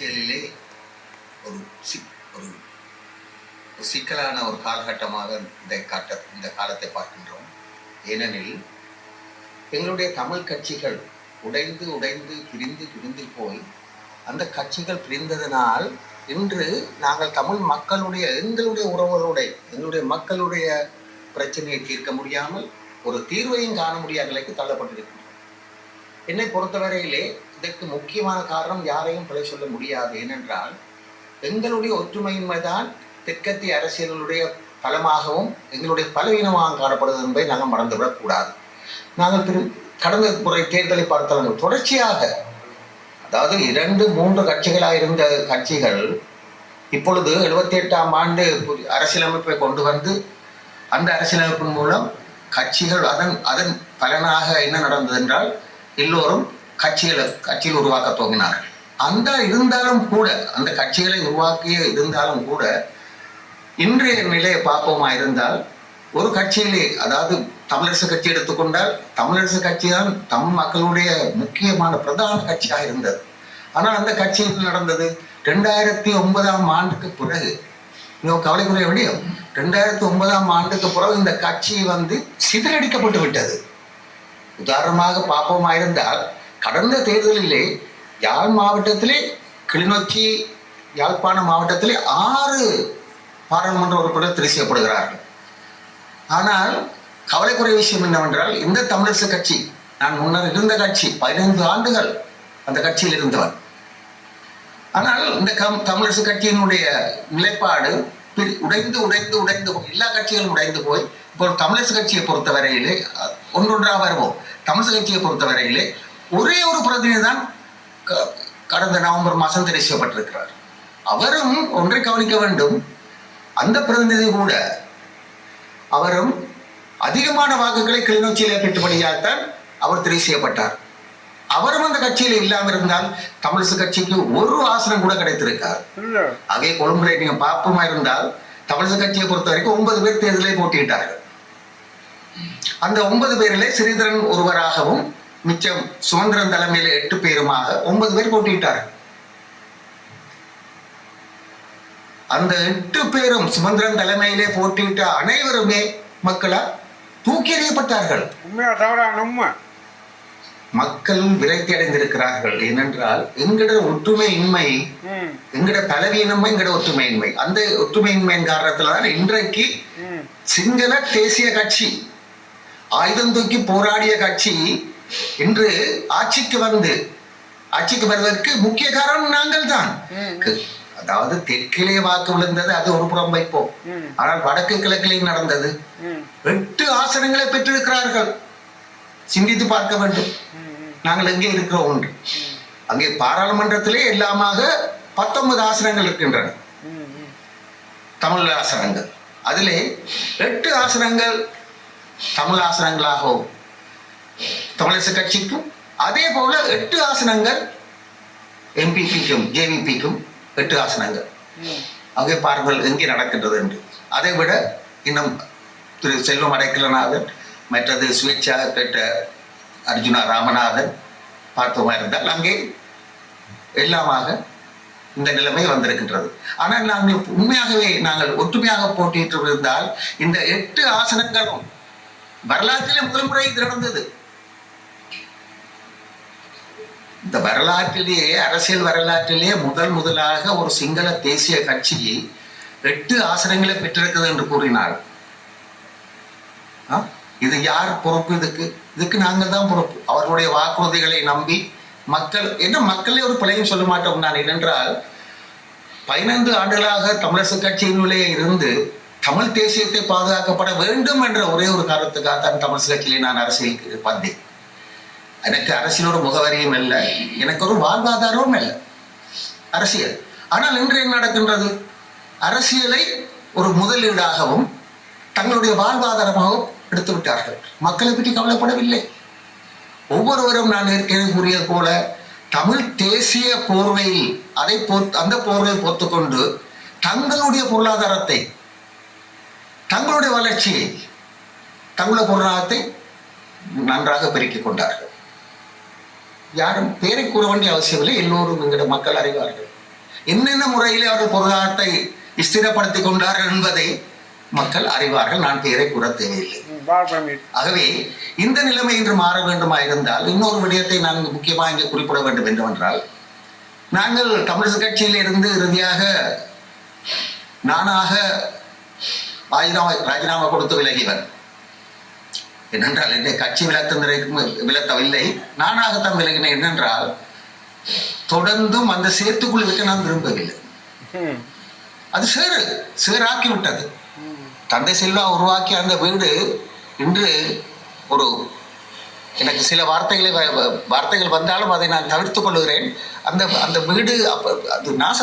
அரசியலிலே ஒரு சிக் ஒரு சிக்கலான ஒரு காலகட்டமாக இந்த காட்ட இந்த காலத்தை பார்க்கின்றோம். ஏனெனில் எங்களுடைய தமிழ் கட்சிகள் உடைந்து உடைந்து பிரிந்து பிரிந்து போய் அந்த கட்சிகள் பிரிந்ததனால் இன்று நாங்கள் தமிழ் மக்களுடைய எங்களுடைய உறவுகளுடைய எங்களுடைய மக்களுடைய பிரச்சனையை தீர்க்க முடியாமல் ஒரு தீர்வையும் காண முடியாத நிலைக்கு தள்ளப்பட்டிருக்கின்றோம். என்னை பொறுத்தவரையிலே இதற்கு முக்கியமான காரணம் யாரையும் பழை சொல்ல முடியாது. ஏனென்றால் எங்களுடைய ஒற்றுமையின்மைதான் தெற்கத்திய அரசியலுடைய பலமாகவும் எங்களுடைய பலவீனமாக காணப்படுது என்பதை நாங்கள் மறந்துவிடக்கூடாது நாங்கள் திரு கடந்த முறை தேர்தலை பார்த்தாலும் தொடர்ச்சியாக அதாவது இரண்டு மூன்று கட்சிகளாக இருந்த கட்சிகள் இப்பொழுது எழுபத்தி எட்டாம் ஆண்டு அரசியலமைப்பை கொண்டு வந்து அந்த அரசியலமைப்பின் மூலம் கட்சிகள் அதன் அதன் பலனாக என்ன நடந்தது என்றால் எல்லோரும் கட்சிகளை கட்சியில் உருவாக்க துவங்கினார்கள். அந்த இருந்தாலும் கூட அந்த கட்சிகளை உருவாக்கிய இருந்தாலும் கூட இன்றைய நிலையை பார்ப்போமா இருந்தால் ஒரு கட்சியிலே அதாவது தமிழரசு கட்சி எடுத்துக்கொண்டால் தமிழரசு கட்சி தான் தமிழ் மக்களுடைய முக்கியமான பிரதான கட்சியாக இருந்தது. ஆனால் அந்த கட்சியில் நடந்தது? ரெண்டாயிரத்தி ஒன்பதாம் ஆண்டுக்கு பிறகு மிகவும் கவலைக்குரிய விடயம் ரெண்டாயிரத்தி ஒன்பதாம் ஆண்டுக்கு பிறகு இந்த கட்சி வந்து சிதறடிக்கப்பட்டு விட்டது. உதாரணமாக பார்ப்போமா இருந்தால் கடந்த தேர்தலிலே யாழ் மாவட்டத்திலே கிளிநொச்சி யாழ்ப்பாண மாவட்டத்திலே ஆறு பாராளுமன்ற உறுப்பினர் தெரிவு செய்யப்படுகிறார்கள். ஆனால் கவலைக்குரிய விஷயம் என்னவென்றால் இந்த தமிழரசு கட்சி நான் முன்னர் இருந்த கட்சி பதினைந்து ஆண்டுகள் அந்த கட்சியில் இருந்தவர். ஆனால் இந்த கம் தமிழரசு கட்சியினுடைய நிலைப்பாடு உடைந்து உடைந்து உடைந்து போய் எல்லா கட்சிகளும் உடைந்து போய் இப்போ தமிழரசு கட்சியை பொறுத்தவரையிலே ஒன்றொன்றாக வருவோம். தமிழரசு கட்சியை பொறுத்தவரையிலே ஒரே ஒரு பிரதிநிதி தான் கடந்த நவம்பர் மாதம் தெரிவு செய்யப்பட்டிருக்கிறார் அவரும் ஒன்றை கவனிக்க வேண்டும். அந்த பிரதிநிதி கூட அவரும் அதிகமான வாக்குகளை கிளிநொச்சியிலே பெற்றபடியால் தான் அவர் தெரிவு செய்யப்பட்டார். அவரும் அந்த கட்சியில் இல்லாமல் இருந்தால் தமிழிசு கட்சிக்கு ஒரு ஆசனம் கூட கிடைத்திருக்கார் அதே கொழும்புல நீங்க பார்ப்போமா இருந்தால் தமிழிசு கட்சியை பொறுத்த வரைக்கும் ஒன்பது பேர் தேர்தலை போட்டியிட்டார்கள். அந்த ஒன்பது பேரிலே ஸ்ரீதரன் ஒருவராகவும் மிச்சம் சுதந்திரன் தலைமையில எட்டு பேருமாக ஒன்பது பேர் போட்டியிட்டார்கள் அந்த எட்டு பேரும் சுமந்திரன் தலைமையிலே போட்டியிட்ட அனைவருமே மக்களால் தூக்கி எறியப்பட்டார்கள். மக்கள் விரக்தி அடைந்திருக்கிறார்கள். ஏனென்றால் எங்கட ஒற்றுமையின்மை ம். எங்கட பலவீனமும் எங்கட ஒற்றுமையின்மை. அந்த ஒற்றுமையின்மையின் காரணத்துல தான் இன்றைக்கு சிங்கள தேசிய கட்சி ஆயுதம் தூக்கி போராடிய கட்சி இன்று ஆட்சிக்கு வந்து ஆட்சிக்கு வருவதற்கு முக்கிய காரணம் நாங்கள் தான். அதாவது தெற்கிலே வாக்கு விழுந்தது அது ஒரு புறம் வைப்போம். ஆனால் வடக்கு கிழக்கிலே நடந்தது. எட்டு ஆசனங்களை பெற்றிருக்கிறார்கள். சிந்தித்து பார்க்க வேண்டும். நாங்கள் எங்கே இருக்கிறோம் ஒன்று அங்கே பாராளுமன்றத்திலே எல்லாமாக பத்தொன்பது ஆசனங்கள் இருக்கின்றன. தமிழ் ஆசனங்கள். அதிலே எட்டு ஆசனங்கள் தமிழ் ஆசனங்களாகவும் தமிழரசு கட்சிக்கும் அதே போல எட்டு ஆசனங்கள் எம்பிபிக்கும் ஜேவிபிக்கும் எட்டு ஆசனங்கள். அங்கே பாருங்கள் எங்கே நடக்கின்றது என்று. அதை விட இன்னும் திரு செல்வம் அடைக்கலநாதன் மற்றது சுயேட்சாக கேட்ட அர்ஜுனா ராமநாதன் பார்த்தோமா இருந்தால் அங்கே எல்லாமாக இந்த நிலைமை வந்திருக்கின்றது. ஆனால் நாங்கள் உண்மையாகவே நாங்கள் ஒற்றுமையாக போட்டியிட்டு இருந்தால் இந்த எட்டு ஆசனங்களும் வரலாற்றிலே முதல் முறை இது நடந்தது. இந்த வரலாற்றிலேயே அரசியல் வரலாற்றிலேயே முதல் முதலாக ஒரு சிங்கள தேசிய கட்சி எட்டு ஆசனங்களை பெற்றிருக்கிறது என்று கூறினார். இது யார் பொறுப்பு இதுக்கு? இதுக்கு நாங்கள் தான் பொறுப்பு. அவர்களுடைய வாக்குறுதிகளை நம்பி மக்கள் என்ன மக்களே ஒரு பிழையும் சொல்ல மாட்டோம் நான் ஏனென்றால் பதினைந்து ஆண்டுகளாக தமிழரசு கட்சியினுள்ளே இருந்து தமிழ் தேசியத்தை பாதுகாக்கப்பட வேண்டும் என்ற ஒரே ஒரு காரணத்துக்காக தான் தமிழரசு கட்சியிலே நான் அரசியலுக்கு வந்தேன் எனக்கு அரசியலோட முகவரியும் இல்லை. எனக்கு ஒரு வாழ்வாதாரமும் இல்லை. அரசியல். ஆனால் இன்று என்ன நடக்கின்றது? அரசியலை ஒரு முதலீடாகவும் தங்களுடைய வாழ்வாதாரமாகவும் எடுத்து விட்டார்கள். மக்களை பற்றி கவலைப்படவில்லை. ஒவ்வொருவரும் நான் ஏற்கனவே கூறியது போல தமிழ் தேசிய போர்வையில் அதை பொறுத்து அந்த போர்வை பொறுத்துக்கொண்டு தங்களுடைய பொருளாதாரத்தை தங்களுடைய வளர்ச்சியை தங்களுடைய பொருளாதாரத்தை நன்றாக பெருக்கிக் கொண்டார்கள். யாரும் பேரை கூற வேண்டிய அவசியமில்லை எல்லோரும் எங்களுடைய மக்கள் அறிவார்கள். என்னென்ன முறையிலே அவர்கள் பொருளாதாரத்தை ஸ்திரப்படுத்திக் கொண்டார்கள் என்பதை மக்கள் அறிவார்கள். நான் பெயரை கூற தேவையில்லை. ஆகவே இந்த நிலைமை இன்று மாற வேண்டுமா இருந்தால் இன்னொரு விடயத்தை நான் முக்கியமாக இங்கே குறிப்பிட வேண்டும் என்றால் நாங்கள் தமிழக கட்சியில் இருந்து இறுதியாக நானாக ராஜினாமா ராஜினாமா கொடுத்து விலகியவன். என்னென்றால் என்னை கட்சி விலத்த விலத்தவில்லை. நானாகத்தான் விலகினேன். என்னென்றால் தொடர்ந்தும் அந்த சேர்த்துக்குள் வைக்க நான் விரும்பவில்லை. அது சேறு. சேறாக்கி விட்டது தந்தை செல்வா உருவாக்கிய அந்த வீடு இன்று ஒரு எனக்கு சில வார்த்தைகளை வார்த்தைகள் வந்தாலும் அதை நான் தவிர்த்துக் கொள்கிறேன் அந்த அந்த வீடு அது நாசம்